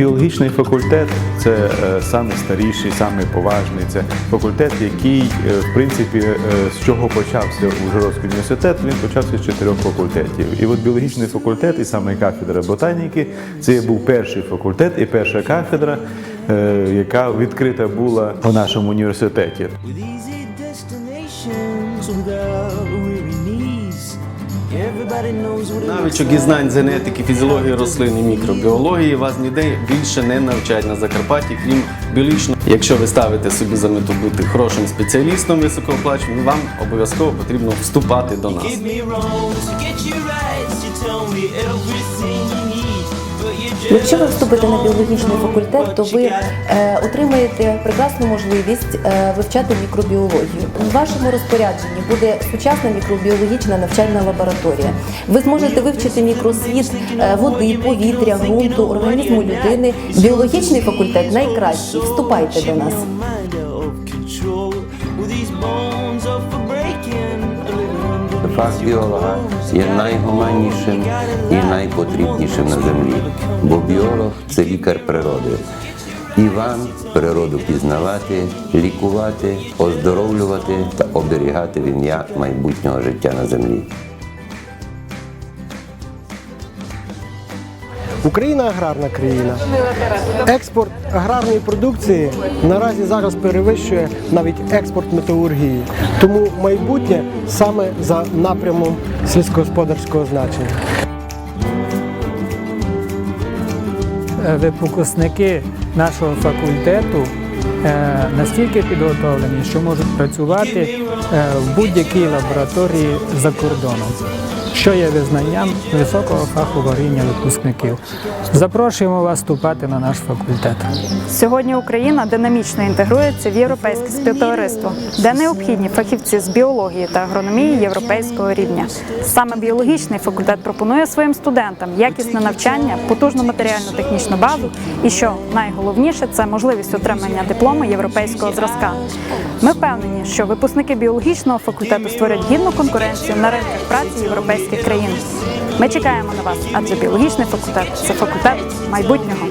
Біологічний факультет це е, саме старіший, саме поважний. Це факультет, який, е, в принципі, е, з чого почався Ужгородський університет. Він почався з чотирьох факультетів. І от біологічний факультет, і саме кафедра ботаніки, це був перший факультет і перша кафедра, яка відкрита була в нашому університеті. Навичок і знань з генетики, фізіології рослин і мікробіології вас ніде більше не навчать на Закарпатті, крім біологічного. Якщо ви ставите собі за мету бути хорошим спеціалістом високооплаченим, вам обов'язково потрібно вступати до нас. Якщо ви вступите на біологічний факультет, то ви е, отримаєте прекрасну можливість е, вивчати мікробіологію. У вашому розпорядженні буде сучасна мікробіологічна навчальна лабораторія. Ви зможете вивчити мікросвіт е, води, повітря, ґрунту, організму людини. Біологічний факультет найкращий. Вступайте до нас. Living біолога є найгуманнішим і найпотрібнішим на землі, бо біолог це лікар природи. І вам природу пізнавати, лікувати, оздоровлювати та оберігати в ім'я майбутнього життя на землі. Україна аграрна країна. Експорт аграрної продукції наразі зараз перевищує навіть експорт металургії. Тому майбутнє саме за напрямом сільськогосподарського значення. Е, випускники нашого факультету е, настільки підготовлені, що можуть працювати е, в будь-якій лабораторії за кордоном, що є визнанням високого фахового рівня випускників. Запрошуємо вас вступати на наш факультет. Сьогодні Україна динамічно інтегрується в європейське співтовариство, де необхідні фахівці з біології та агрономії європейського рівня. Саме біологічний факультет пропонує своїм студентам якісне навчання, потужну матеріально-технічну базу і, що найголовніше, це можливість отримання диплому європейського зразка. Ми впевнені, що випускники біологічного факультету створять гідну конкуренцію на ринках праці європейських країн. Ми чекаємо на вас, адже біологічний факультет це факультет майбутнього.